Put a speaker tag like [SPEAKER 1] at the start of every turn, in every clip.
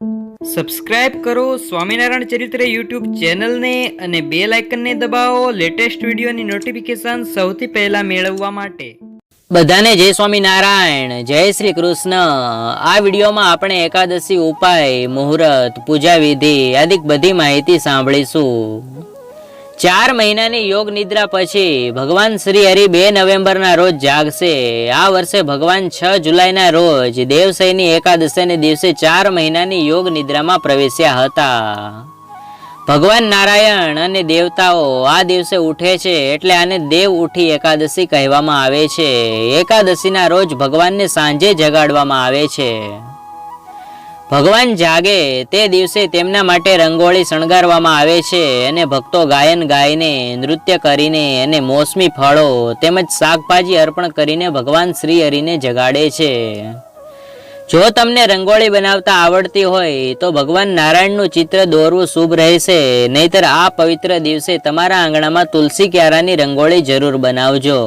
[SPEAKER 1] Subscribe કરો, સ્વામિનારાયણ ચરિત્ર YouTube ચેનલને અને બે લાઇકનને દબાવો લેટેસ્ટ વિડીયોની નોટિફિકેશન સૌથી પહેલા મેળવવા માટે.
[SPEAKER 2] બધાને જય સ્વામિનારાયણ, જય શ્રી કૃષ્ણ. આ વિડીયોમાં આપણે એકાદશી ઉપાય, મુહૂર્ત, પૂજા વિધિ આદિક બધી માહિતી સાંભળીશું. ચાર મહિનાની યોગ નિદ્રા પછી ભગવાન શ્રી હરિ બે નવેમ્બરના રોજ જાગશે. આ વર્ષે ભગવાન છ જુલાઈના રોજ દેવસૈની એકાદશીને દિવસે ચાર મહિનાની યોગ નિદ્રામાં પ્રવેશ્યા હતા. ભગવાન નારાયણ અને દેવતાઓ આ દિવસે ઉઠે છે એટલે આને દેવ ઉઠી એકાદશી કહેવામાં આવે છે. એકાદશીના રોજ ભગવાનને સાંજે જગાડવામાં આવે છે. ભગવાન જાગે તે દિવસે તેમના માટે રંગોળી શણગારવામાં આવે છે અને ભક્તો ગાયન ગાઈને, નૃત્ય કરીને અને મોસમી ફળો તેમજ શાકભાજી અર્પણ કરીને ભગવાન શ્રી હરિને જગાડે છે. જો તમને રંગોળી બનાવતા આવડતી હોય તો ભગવાન નારાયણનું ચિત્ર દોરવું શુભ રહેશે, નહીતર આ પવિત્ર દિવસે તમારા આંગણામાં તુલસી ક્યારાની રંગોળી જરૂર બનાવજો.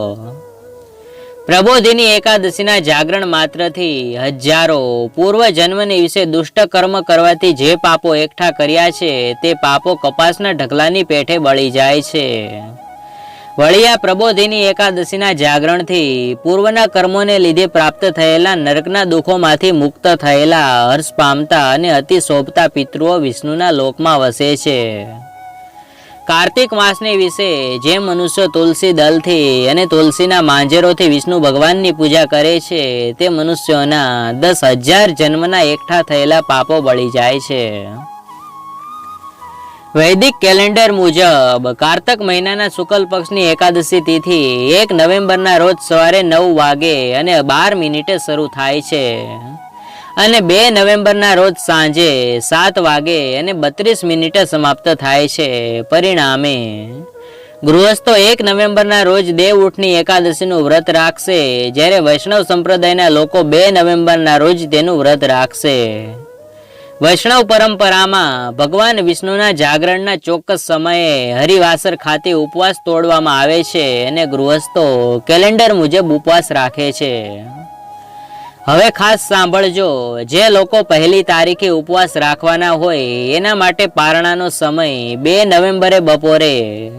[SPEAKER 2] પ્રબોધિની એકાદશીના જાગરણ માત્રથી હજારો પૂર્વ જન્મની વિશે દુષ્ટ કર્મ કરવાથી જે પાપો એકઠા કર્યા છે, તે પાપો કપાસના ઢગલાની પેઠે બળી જાય છે. વળિયા પ્રબોધિની એકાદશીના જાગરણથી પૂર્વના કર્મોને લીધે પ્રાપ્ત થયેલા નરકના દુઃખોમાંથી મુક્ત થયેલા હર્ષ પામતા અને અતિ શોભતા પિતૃઓ વિષ્ણુના લોકમાં વસે છે. કાર્તિક માસની વિશે જે મનુષ્ય તુલસી દલથી અને તુલસીના માંજરોથી વિષ્ણુ ભગવાનની પૂજા કરે છે, તે મનુષ્યોના દસ હજાર જન્મના એકઠા થયેલા પાપો બળી જાય છે. વૈદિક કેલેન્ડર મુજબ કારતક મહિનાના શુક્લ પક્ષની એકાદશી તિથિ એક નવેમ્બરના રોજ સવારે નવ વાગે અને બાર મિનિટે શરૂ થાય છે. અને બે નવેમ્બરના રોજ સાંજે સાત વાગે અને બત્રીસ મિનિટે સમાપ્ત થાય છે પરિણામે. ગૃહસ્થો એક નવેમ્બરના રોજ દેવ એકાદશીનું વ્રત રાખશે, જ્યારે વૈષ્ણવ સંપ્રદાયના લોકો બે નવેમ્બરના રોજ તેનું વ્રત રાખશે. વૈષ્ણવ પરંપરામાં ભગવાન વિષ્ણુના જાગરણના ચોક્કસ સમયે હરિવાસર ખાતે ઉપવાસ તોડવામાં આવે છે અને ગૃહસ્થો કેલેન્ડર મુજબ ઉપવાસ રાખે છે. હવે ખાસ સાંભળજો, જે લોકો પહેલી તારીખે ઉપવાસ રાખવાના હોય, એના માટે પારણાનો સમય બે નવેમ્બરે બપોરે.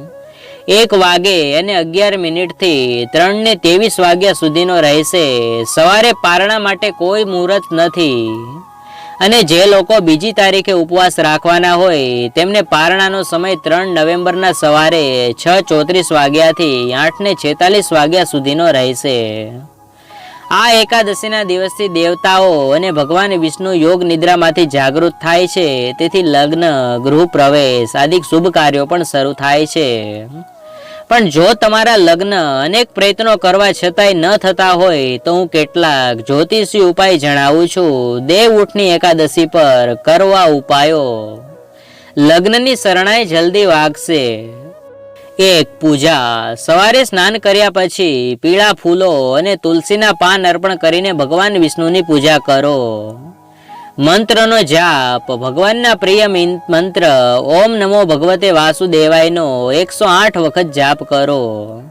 [SPEAKER 2] એક વાગે અને અગિયાર મિનિટથી ત્રણ ને ત્રેવીસ વાગ્યા સુધીનો રહેશે. સવારે પારણા માટે કોઈ મુહૂર્ત નથી. અને જે લોકો બીજી તારીખે ઉપવાસ રાખવાના હોય, તેમને પારણાનો સમય ત્રણ નવેમ્બરના સવારે છ ચોત્રીસ વાગ્યાથી આઠ ને છેતાલીસ વાગ્યા સુધીનો રહેશે. આ એકાદશીના દિવસથી દેવતાઓ અને ભગવાન વિષ્ણુ યોગ નિદ્રામાંથી જાગૃત થાય છે. તેથી લગ્ન, ગૃહ પ્રવેશ આદિ શુભ કાર્યો પણ શરૂ થાય છે. પણ જો તમારા લગ્ન અનેક પ્રયત્નો કરવા છતાંય ન થતા હોય, તો હું કેટલાક જ્યોતિષી ઉપાય જણાવું છું. દેવ ઉઠની એકાદશી પર કરવા ઉપાયો. લગ્નની શરણાઈ જલ્દી વાગશે. એક પૂજા. સવારે સ્નાન કર્યા પછી પીળા ફૂલો અને તુલસીના પાન અર્પણ કરીને ભગવાન વિષ્ણુની પૂજા કરો. મંત્રનો જાપ. ભગવાનના પ્રિય મંત્ર. ઓમ નમો ભગવતે વાસુદેવાયનો એકસો આઠ વખત જાપ કરો.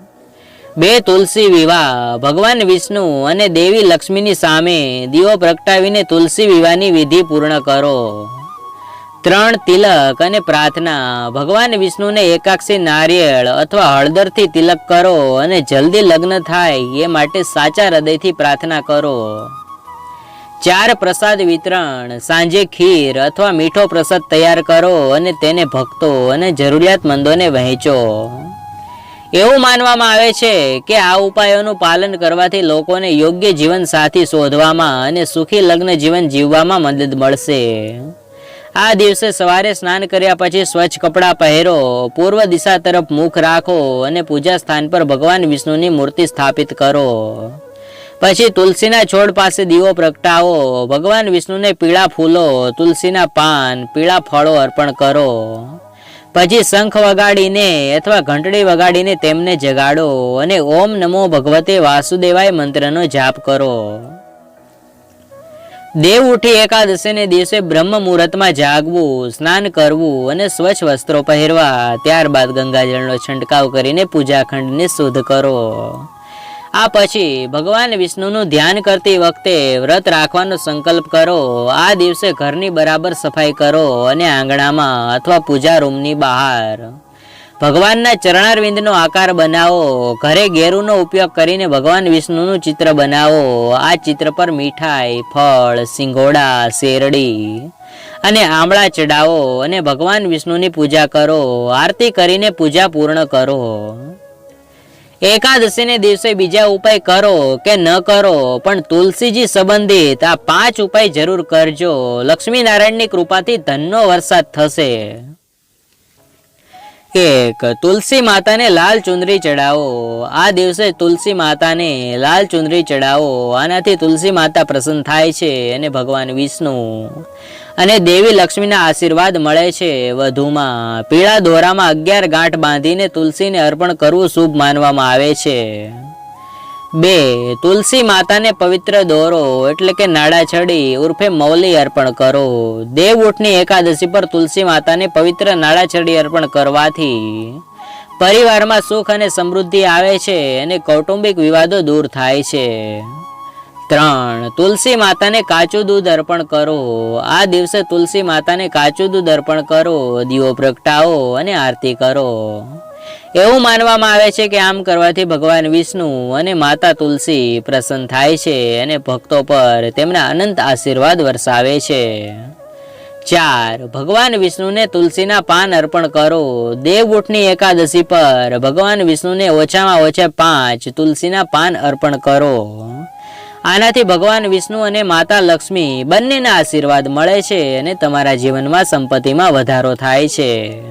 [SPEAKER 2] બે તુલસી વિવાહ. ભગવાન વિષ્ણુ અને દેવી લક્ષ્મીની સામે દીવો પ્રગટાવીને તુલસી વિવાહની વિધિ પૂર્ણ કરો. ત્રણ તિલક અને પ્રાર્થના. ભગવાન વિષ્ણુને એકાક્ષી નારિયેળ અથવા હળદરથી તિલક કરો અને જલ્દી લગ્ન થાય એ માટે સાચા હૃદયથી પ્રાર્થના કરો. ચાર પ્રસાદ વિતરણ, સાંજે ખીર અથવા મીઠો પ્રસાદ તૈયાર કરો અને તેને ભક્તો અને જરૂરિયાતમંદોને વહેંચો. એવું માનવામાં આવે છે કે આ ઉપાયોનું પાલન કરવાથી લોકોને યોગ્ય જીવન સાથી શોધવામાં અને સુખી લગ્ન જીવન જીવવામાં મદદ મળશે. આ દિવસે સવારે સ્નાન કર્યા પછી સ્વચ્છ કપડાં પહેરો, પૂર્વ દિશા તરફ મુખ રાખો અને પૂજા સ્થાન પર ભગવાન વિષ્ણુની મૂર્તિ સ્થાપિત કરો. પછી તુલસીના છોડ પાસે દીવો પ્રગટાવો, ભગવાન વિષ્ણુને પીળા ફૂલો, તુલસીના પાન, પીળા ફળો અર્પણ કરો. પછી શંખ વગાડીને અથવા ઘંટડી વગાડીને તેમને જગાડો અને ઓમ નમો ભગવતે વાસુદેવાય મંત્રનો જાપ કરો. દેવ ઉઠી એકાદશીને દિવસે બ્રહ્મ મુહૂર્તમાં જાગવું, સ્નાન કરવું અને સ્વચ્છ વસ્ત્રો પહેરવા. ત્યારબાદ ગંગાજળનો છંટકાવ કરીને પૂજાખંડને શુદ્ધ કરો. આ પછી ભગવાન વિષ્ણુનું ધ્યાન કરતી વખતે વ્રત રાખવાનો સંકલ્પ કરો. આ દિવસે ઘરની બરાબર સફાઈ કરો અને આંગણામાં અથવા પૂજા રૂમની બહાર. ભગવાનના ચરણારવિંદનો આકાર બનાવો, ઘરે ગેરુનો ઉપયોગ કરીને ભગવાન વિષ્ણુનું ચિત્ર બનાવો. આ ચિત્ર પર મીઠાઈ, ફળ, સિંગોડા, શેરડી અને આમળા ચડાવો અને ભગવાન વિષ્ણુની પૂજા કરો. આરતી કરીને પૂજા પૂર્ણ કરો. એકાદશીને દિવસે બીજા ઉપાય કરો કે ન કરો, પણ તુલસીજી સંબંધિત આ પાંચ ઉપાય જરૂર કરજો. લક્ષ્મી નારાયણની કૃપાથી ધનનો વરસાદ થશે. એક તુલસી માતાને લાલ ચુંદરી ચડાવો. આ દિવસે તુલસી માતાને લાલ ચુંદરી ચડાવો. આનાથી તુલસી માતા પ્રસન્ન થાય છે અને ભગવાન વિષ્ણુ. અને દેવી લક્ષ્મીના આશીર્વાદ મળે છે વધુમાં. પીળા દોરામાં અગિયાર ગાંઠ બાંધીને તુલસીને અર્પણ કરવું શુભ માનવામાં આવે છે. બે, તુલસી માતાને પવિત્ર દોરો, એટલે કે નાડા છડી, ઉર્ફે મૌલી અર્પણ કરો. દેવ એકાદશી પર તુલસી માતાને પવિત્ર નાડા છડી અર્પણ કરવાથી પરિવારમાં સુખ અને સમૃદ્ધિ આવે છે અને કૌટુંબિક વિવાદો દૂર થાય છે. ત્રણ, તુલસી માતાને કાચું દૂધ અર્પણ કરો. આ દિવસે તુલસી માતાને કાચું દૂધ અર્પણ કરો, દીવો પ્રગટાવો અને આરતી કરો. એવું માનવામાં આવે છે કે આમ કરવાથી ભગવાન વિષ્ણુ અને માતા તુલસી પ્રસન્ન થાય છે અને ભક્તો પર તેમના અનંત આશીર્વાદ વરસાવે છે. ચાર, ભગવાન વિષ્ણુને તુલસીના પાન અર્પણ કરો. દેવઉઠની એકાદશી પર ભગવાન વિષ્ણુને ઓછામાં ઓછા પાંચ તુલસીના પાન અર્પણ કરો. આનાથી ભગવાન વિષ્ણુ અને માતા લક્ષ્મી બંનેના આશીર્વાદ મળે છે અને તમારા જીવનમાં સંપત્તિમાં વધારો થાય છે.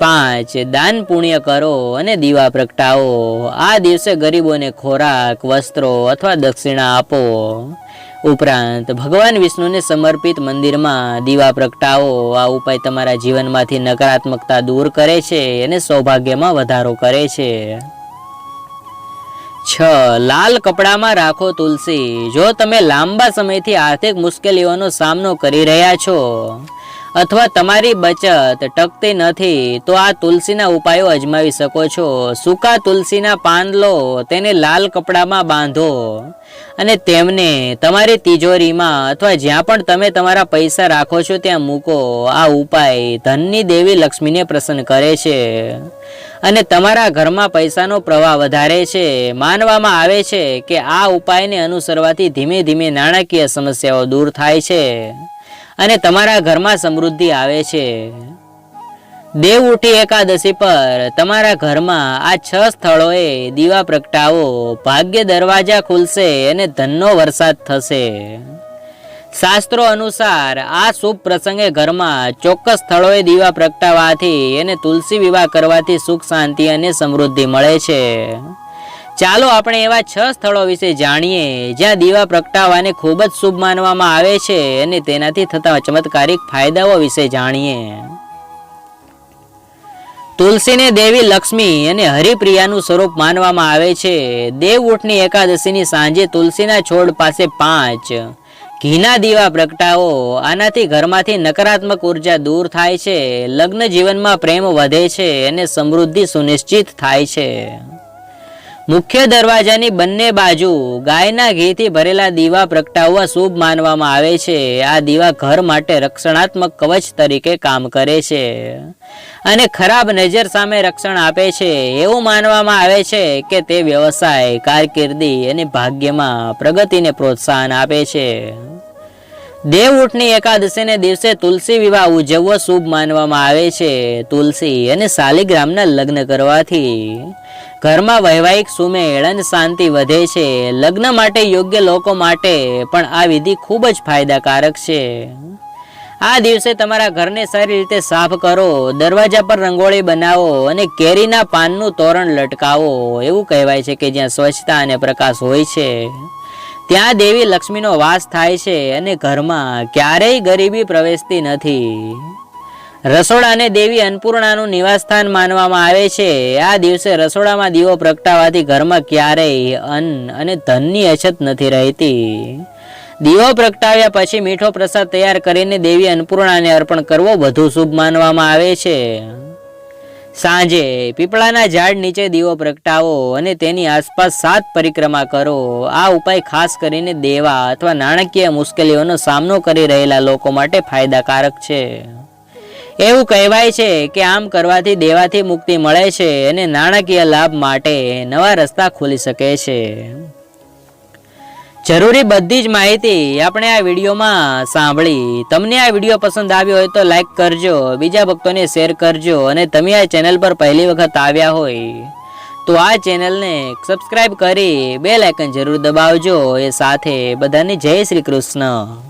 [SPEAKER 2] પાંચ દાન પુણ્ય કરો અને દીવા પ્રગટાવો. આ દિવસે ગરીબોને ખોરાક, વસ્ત્રો અથવા દક્ષિણા આપો. ઉપરાંત ભગવાન વિષ્ણુને સમર્પિત મંદિરમાં દીવા પ્રગટાવો. આ ઉપાય તમારા જીવનમાંથી નકારાત્મકતા દૂર કરે છે અને સૌભાગ્યમાં વધારો કરે છે. છ, લાલ કપડામાં રાખો તુલસી. જો તમે લાંબા સમયથી આર્થિક મુશ્કેલીઓનો સામનો કરી રહ્યા છો અથવા તમારી બચત ટકતી નથી, તો આ તુલસીના ઉપાયો અજમાવી શકો છો. સૂકા તુલસીના પાન લો, તેને લાલ કપડામાં બાંધો. અને તેમને તમારી તિજોરીમાં અથવા જ્યાં પણ તમે તમારા પૈસા રાખો છો ત્યાં મૂકો. આ ઉપાય ધનની દેવી લક્ષ્મીને પ્રસન્ન કરે છે. અને તમારા ઘરમાં પૈસાનો પ્રવાહ વધારે છે. માનવામાં આવે છે કે આ ઉપાયને અનુસરવાથી ધીમે ધીમે નાણાકીય સમસ્યાઓ દૂર થાય છે. અને તમારા ઘરમાં સમૃદ્ધિ આવે છે. દેવ ઉઠી એકાદશી પર તમારા ઘરમાં આ છ સ્થળોએ દીવા પ્રગટાવો, ભાગ્ય દરવાજા ખુલશે અને ધનનો વરસાદ થશે. શાસ્ત્રો અનુસાર આ શુભ પ્રસંગે ઘરમાં ચોક્કસ સ્થળોએ દીવા પ્રગટાવવાથી અને તુલસી વિવાહ કરવાથી સુખ, શાંતિ અને સમૃદ્ધિ મળે છે. ચાલો આપણે એવા છ સ્થળો વિશે જાણીએ. જ્યાં દીવા પ્રગટાવવાને ખૂબ જ શુભ માનવામાં આવે છે અને તેનાથી થતા ચમત્કારિક ફાયદાઓ વિશે જાણીએ. તુલસીને દેવી લક્ષ્મી અને હરિપ્રિયાનું સ્વરૂપ માનવામાં આવે છે. દેવ એકાદશીની સાંજે તુલસીના છોડ પાસે પાંચ. ઘીના દીવા પ્રગટાવો. આનાથી ઘરમાંથી નકારાત્મક ઊર્જા દૂર થાય છે. લગ્ન જીવનમાં પ્રેમ વધે છે અને સમૃદ્ધિ સુનિશ્ચિત થાય છે. મુખ્ય દરવાજાની બંને બાજુ ગાયના ઘીથી ભરેલા દીવા પ્રગટાવવા શુભ માનવામાં આવે છે. આ દીવા ઘર માટે રક્ષણાત્મક કવચ તરીકે કામ કરે છે અને ખરાબ નજર સામે રક્ષણ આપે છે. એવું માનવામાં આવે છે કે તે વ્યવસાય, કારકિર્દી અને ભાગ્યમાં પ્રગતિને પ્રોત્સાહન આપે છે. દેવ ઉઠની એકાદશીને દિવસે તુલસી વિવાહ ઉજવવો શુભ માનવામાં આવે છે. તુલસી અને શાલિગ્રામના લગ્ન કરવાથી ઘરમાં વૈવાહિક સુમેળ અને શાંતિ વધે છે. લગ્ન માટે યોગ્ય લોકો માટે પણ આ વિધિ ખૂબ જ ફાયદાકારક છે. આ દિવસે તમારા ઘરને સારી રીતે સાફ કરો, દરવાજા પર રંગોળી બનાવો અને કેરીના પાનનું તોરણ લટકાવો. એવું કહેવાય છે કે જ્યાં સ્વચ્છતા અને પ્રકાશ હોય છે. ત્યાં દેવી લક્ષ્મીનો વાસ થાય છે અને ઘરમાં ક્યારેય ગરીબી પ્રવેશતી નથી. રસોડાને દેવી અન્નપૂર્ણાનું નિવાસસ્થાન માનવામાં આવે છે. આ દિવસે રસોડામાં દીવો પ્રગટાવાથી ઘરમાં ક્યારેય અન્ન અને ધનની અછત નથી રહેતી. દીવો પ્રગટાવ્યા પછી મીઠો પ્રસાદ તૈયાર કરીને દેવી અન્નપૂર્ણાને અર્પણ કરવો વધુ શુભ માનવામાં આવે છે. સાંજે પીપળાના ઝાડ નીચે દીવો પ્રગટાવો અને તેની આસપાસ સાત પરિક્રમા કરો. આ ઉપાય ખાસ કરીને દેવા અથવા નાણાકીય મુશ્કેલીઓનો સામનો કરી રહેલા લોકો માટે ફાયદાકારક છે. એવું કહેવાય છે કે આમ કરવાથી દેવાથી મુક્તિ મળે છે અને નાણાકીય લાભ માટે નવા રસ્તા ખુલી શકે છે. જરૂરી બધી જ માહિતી આપણે આ વિડીયોમાં સાંભળી. તમને આ વીડિયો પસંદ આવ્યો હોય તો લાઈક કરજો, બીજા ભક્તોને શેર કરજો અને તમે આ ચેનલ પર પહેલી વખત આવ્યા હોય તો આ ચેનલને સબસ્ક્રાઇબ કરી બે લાઇકન જરૂર દબાવજો. એ સાથે બધાને જય શ્રી કૃષ્ણ.